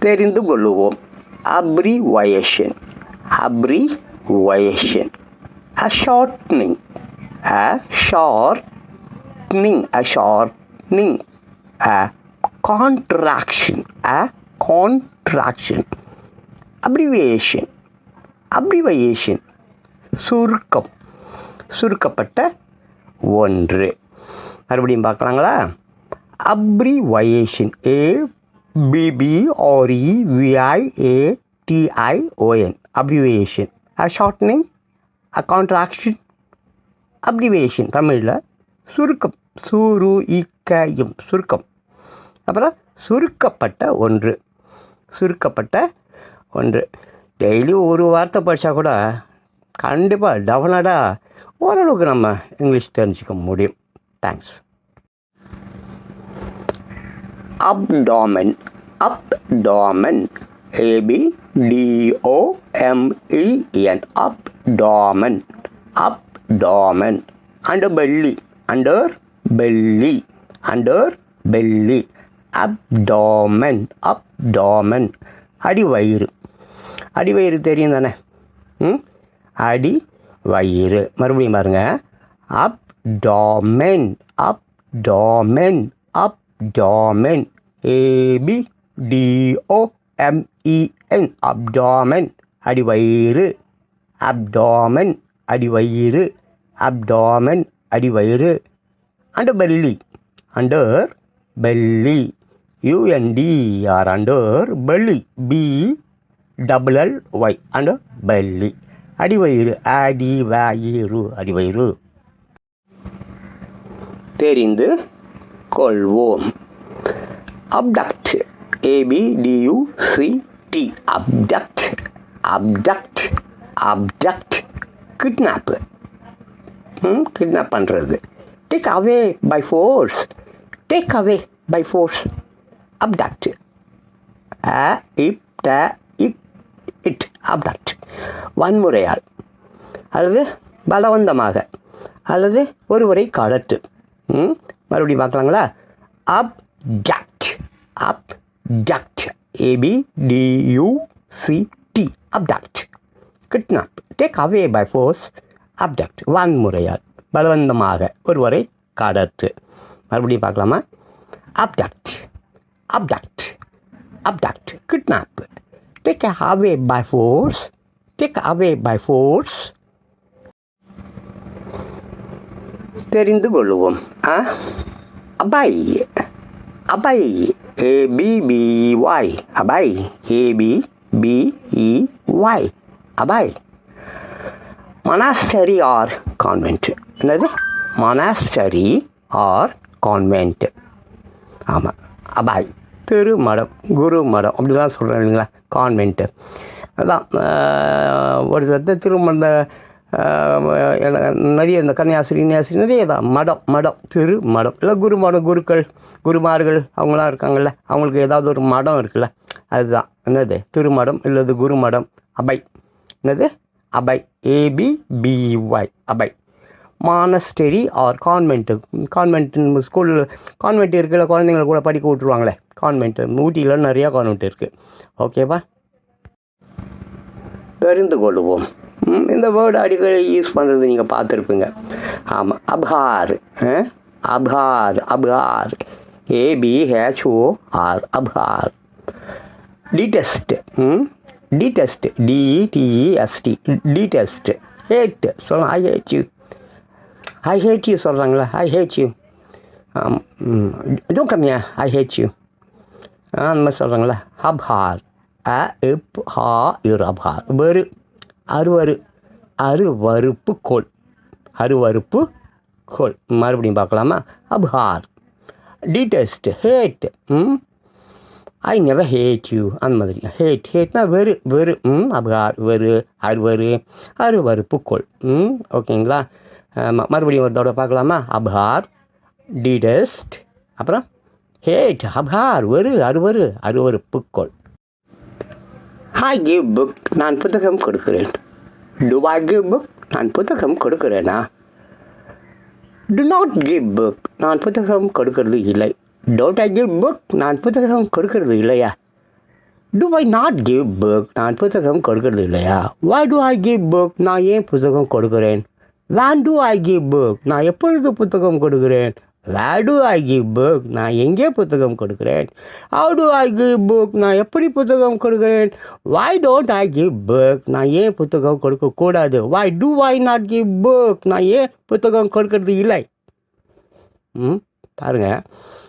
தெரிந்து கொள்ளுவோம் abbre abbreviation abbreviation a shortening a shortening a shortening a contraction a contraction abbreviation abbreviation சுருக்கம் சுருக்கப்பட்ட ஒன்று மறுபடியும் பார்க்கலாங்களா abbreviation A B B R E V I A T I O N abbreviation a shortening a contraction abbreviation தமிழில். சுருக்கம் சுரு இக்கயம் சுருக்கம். அப்புறம் சுருக்கப்பட்ட ஒன்று. சுருக்கப்பட்ட ஒன்று. டெய்லி ஒரு வார்த்தை படித்தா கூட கண்டிப்பாக டெவலடாக ஓரளவுக்கு நம்ம இங்கிலீஷ் தெரிஞ்சுக்க முடியும். Thanks abdomen abdomen ஏபிடிஓஎம்இஎன் abdomen abdomen under belly under belly under belly abdomen abdomen அடிவயிறு. அடிவயிறு தெரியும் தானே? ம்? அடி வயிறு மறுபடியும் பாருங்கள் அப் டாமென் அப் அப்டாமென். AB டிஓஎம்இஎன் e, அப்டாமென். அடிவயிறு. அப்டாமென். அடிவயிறு. அப்டாமென். அடிவயிறு. Under belly. Under belly. U N D R under belly. B double L Y under belly. அடிவயிறு. அடி வயிறு அடிவயிறு. தெரிந்து கொள்வோம். Abduct A B D U C T abduct abduct abduct kidnap ம் கிட்னாப் பண்ணுறது take away by force take away by force abduct அ இப் ட இக் இட் அப்டக்ட் வன்முறையால். அல்லது பலவந்தமாக. அல்லது ஒருவரை கடத்து ம் மறுபடியும் பார்க்கலாங்களா? Abduct abduct A B abduct kidnap take away by force abduct வன்முறையால். பலவந்தமாக. ஒருவரை கடத்து. மறுபடியும் பார்க்கலாமா? Abduct abduct abduct kidnap take away by force take away by force தெரிந்து கொள்வோம் ah? Abhay. Abhay A B B Y Abhay ஏபிபிஇஒய் Abhay. Monastery or convent. என்னது? Monastery or convent. ஆமாம் அபாய். திருமடம் குரு மடம் அப்படிலாம் சொல்கிறேன் இல்லைங்களா? கான்வென்ட்டு அதான் ஒரு சத்த திருமண நிறைய இந்த கன்னியாசிரி கன்னியாசிரி நிறைய தான். மடம் மடம் திரு மடம். இல்லை குருமடம் குருக்கள் குருமார்கள் அவங்களாம் இருக்காங்கல்ல. அவங்களுக்கு ஏதாவது ஒரு மடம் இருக்குல்ல. அதுதான். என்னது? திருமடம் இல்லது குருமடம்? அபை. என்னது? Abbey. A B B Y abbey. Monastery or convent convent ஸ்கூலில் கான்வென்ட் இருக்கிற குழந்தைங்கள கூட படிக்க விட்ருவாங்களே கான்வென்ட்டு ஊட்டியில் நிறையா கான்வென்ட் இருக்குது ஓகேவா தெரிந்து கொள்வோம். இந்த வேர்டு அடிக்கடி யூஸ் பண்ணுறது நீங்கள் பார்த்துருப்பீங்க. ஆமாம் அபார் அஹ், அபார் அபார். ஏபிஹெச்ஓஆர் அபார். டிடெஸ்ட் ம்? டிடெஸ்ட் D E T E S T detest hate சொல்லலாம் I hate you I hate you சொல்கிறாங்களா ஐ ஹேட் யூ இதுவும் கம்மியா ஐ ஹேட் யூ அந்த மாதிரி சொல்கிறாங்களா அபார். அ இப் ஹா இர் அபார். வெறு அருவரு அருவறுப்பு கோள் அருவறுப்பு கோள் மறுபடியும் பார்க்கலாமா? அப்ஹார் டிடெஸ்ட் ஹேட் ம்? ஐ நெவர் ஹேட் யூ அந்த மாதிரி. ஹேட் ஹேட்னா வெறு வெறு. ம்? அபகார் வெறு அருவரு அருவறுப்பு கோள் ம்? ஓகேங்களா? ஆமாம் மறுபடியும் ஒரு தடவை பார்க்கலாமா? அபகார் டிடெஸ்ட் அப்புறம் ஹேட் அபகார் வெறு அருவரு அருவறுப்பு கோள் ஐ கிவ் புக் நான் புத்தகம் கொடுக்கிறேன். டு ஐ கிவ் புக் நான் புத்தகம் கொடுக்கிறேனா? டு நாட் கிவ் புக் நான் புத்தகம் கொடுக்கறது இல்லை. டோன்ட் ஐ கிவ் புக் நான் புத்தகம் கொடுக்கறது இல்லையா? Do I not give book நான் புத்தகம் கொடுக்கறது இல்லையா? Why do I give book நான் ஏன் புத்தகம் கொடுக்கிறேன்? When do I give book நான் எப்பொழுது புத்தகம் கொடுக்கிறேன்? Where do I give book நான் எங்கே புத்தகம் கொடுக்குறேன்? How do I give book நான் எப்படி புத்தகம் கொடுக்குறேன்? Why don't I give book நான் ஏன் புத்தகம் கொடுக்கக்கூடாது why do I not give book நான் ஏன் புத்தகம் கொடுக்கறது இல்லை? ம் பாருங்கள்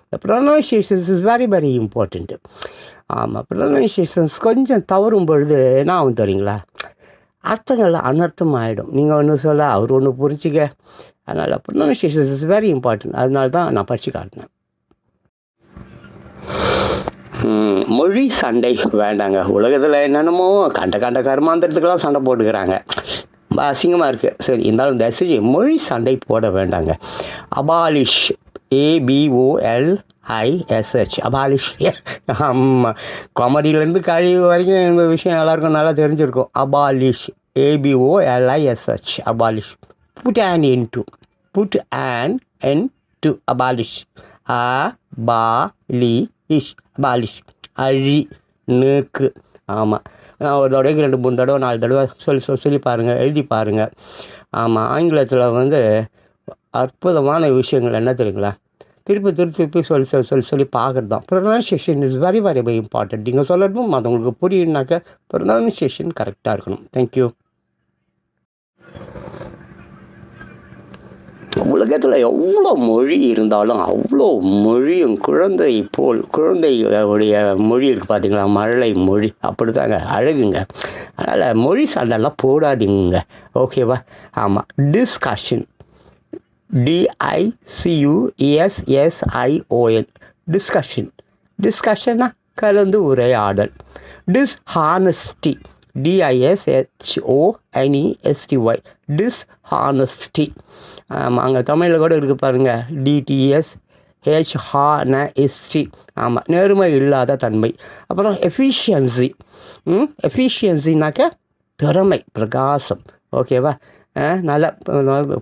இந்த pronunciations is very very important ஆமாம் ப்ரொனவுன்சியேஷன்ஸ் கொஞ்சம் தவறும் பொழுது என்ன ஆகும் தெரியுங்களா? அர்த்தங்கள் அனர்த்தம் ஆகிடும் நீங்கள் ஒன்று சொல்ல அவர் ஒன்று புரிஞ்சுக்க. அதனால் ப்ரொனன்சியேஷன் இஸ் வெரி இம்பார்ட்டன்ட் அதனால தான் நான் படித்து காட்டினேன். மொழி சண்டை வேண்டாங்க. உலகத்தில் என்னென்னமோ கண்ட கண்ட கருமாந்திரத்துக்கெல்லாம் சண்டை போட்டுக்கிறாங்க. அசிங்கமாக இருக்குது சரி இருந்தாலும் தயவு செஞ்சு மொழி சண்டை போட வேண்டாங்க. அபாலிஷ் ஏபிஓஎல் ஐஎஸ்ஹெச் அபாலிஷ் ஆமாம் காமெடியிலேருந்து கழிவு வரைக்கும் இந்த விஷயம் எல்லாருக்கும் நல்லா தெரிஞ்சிருக்கும். Abolish ஏபிஓஎல்ஐஎஸ்ஹெச் abolish put an in to put and N to abolish. அ பா லி இஷ் அபாலிஷ் அழி நேக்கு ஆமாம் நான் ஒரு தடவைக்கு ரெண்டு மூணு தடவை நாலு தடவை சொல்லி சொல்லி சொல்லி பாருங்கள் எழுதி பாருங்கள் ஆமாம் ஆங்கிலத்தில் வந்து அற்புதமான விஷயங்கள் என்ன தெரியுங்களா? திருப்பி திருப்பி திருப்பி சொல்லி சொல்லி சொல்லி சொல்லி பார்க்குறது தான் pronunciation is very very very important நீங்கள் சொல்லணும் மற்றவங்களுக்கு புரியுனாக்க ப்ரொனன்சியேஷன் கரெக்டாக இருக்கணும். தேங்க்யூ உலகத்தில் எவ்வளோ மொழி இருந்தாலும் அவ்வளோ மொழியும் குழந்தை போல் குழந்தையுடைய மொழி இருக்குது பார்த்தீங்களா மழலை மொழி. அப்படி தாங்க அழகுங்க. அதனால் மொழி சண்டைலாம் போடாதீங்க ஓகேவா ஆமாம் டிஸ்கஷன் டிஐசியூஎஸ்எஸ்ஐஓஎல் டிஸ்கஷன் டிஸ்கஷன்னா கலந்து உரையாடல் டிஸ்ஹானஸ்டி டிஐஎஸ்ஹெச்ஓஎன்இஎஸ்டிஒய் டிஸ்ஹானஸ்டி ஆமாம் அங்கே தமிழில் கூட இருக்குது பாருங்கள் டிடிஎஸ் ஹெச் ஹான எஸ்டி ஆமாம் நேர்மை இல்லாத தன்மை. அப்புறம் எஃபிஷியன்சி ம் எஃபிஷியன்சினாக்க திறமை பிரகாசம். ஓகேவா நல்ல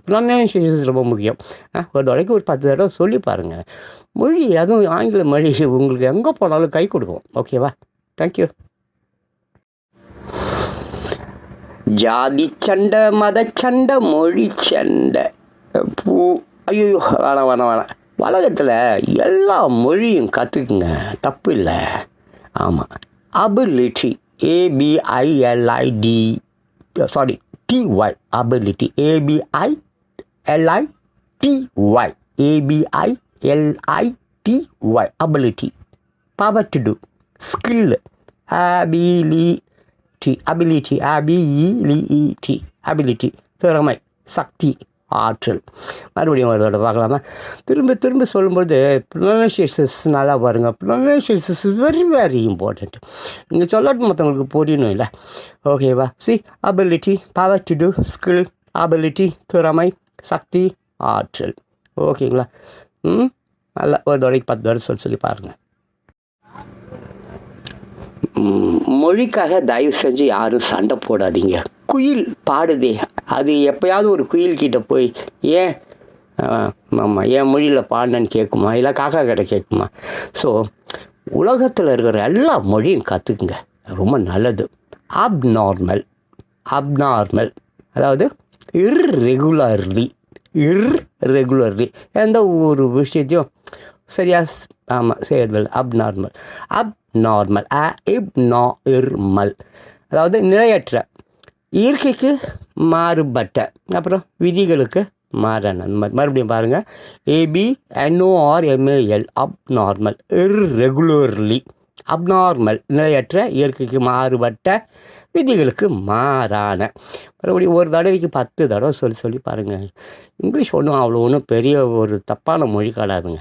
ப்ரொனன்சியேஷன் ரொம்ப முக்கியம். ஒரு தடவைக்கு ஒரு பத்து தடவை சொல்லி பாருங்கள் மொழி அதுவும் ஆங்கில மொழி உங்களுக்கு எங்கே போனாலும் கை கொடுக்கும். ஓகேவா தேங்க்யூ ஜாதி சண்டை மதச்சண்டை மொழி சண்டை பூ ஐயோ வேணாம் வேணாம் வேணாம். உலகத்தில் எல்லா மொழியும் கற்றுக்குங்க தப்பு இல்லை. ஆமாம் ability A B I L I T sorry T Y ability A B I L I T Y A B I L I T Y ability power to do skill ability ability அபிஇலிஇடி ability. திறமை சக்தி ஆற்றல். மறுபடியும் ஒரு தடவை பார்க்கலாமா? திரும்ப திரும்ப சொல்லும்போது ப்ரொனன்சியேஷன்ஸ் நல்லா பாருங்கள் pronunciations is very very important நீங்கள் சொல்லட்டும் மற்றவங்களுக்கு புரியணும் இல்லை? ஓகேவா see ability power to do skill ability திறமை சக்தி ஆற்றல். ஓகேங்களா ம்? நல்லா ஒரு தடவைக்கு பத்து தடவை சொல்லி சொல்லி பாருங்கள் மொழிக்காக தயவு செஞ்சு யாரும் சண்டை போடாதீங்க. குயில் பாடுதே. அது எப்பயாவது ஒரு குயில் கிட்ட போய் ஏன் ஆமாம் என் மொழியில் பாடினேன்னு கேட்குமா? இல்லை காக்கா கிட்ட கேட்குமா? ஸோ உலகத்தில் இருக்கிற எல்லா மொழியும் கற்றுக்குங்க ரொம்ப நல்லது. அப்நார்மல் அப்நார்மல் அதாவது இர்ரெகுலர்லி இர்ரெகுலர்லி எந்த ஒரு விஷயத்தையும் சரியா ஆமாம் சேர்வல் அப் நார்மல் அப் நார்மல் அ இப் நா இர்மல் அதாவது நிலையற்ற. இயற்கைக்கு மாறுபட்ட. அப்புறம் விதிகளுக்கு மாறான. அந்த மாதிரி மறுபடியும் பாருங்கள் A B N O R M A L abnormal irregularly abnormal நிலையற்ற இயற்கைக்கு மாறுபட்ட விதிகளுக்கு மாறான. மறுபடியும் ஒரு தடவைக்கு பத்து தடவை சொல்லி சொல்லி பாருங்கள் இங்கிலீஷ் ஒன்றும் அவ்வளோ ஒன்றும் பெரிய ஒரு தப்பான மொழி காடாதுங்க.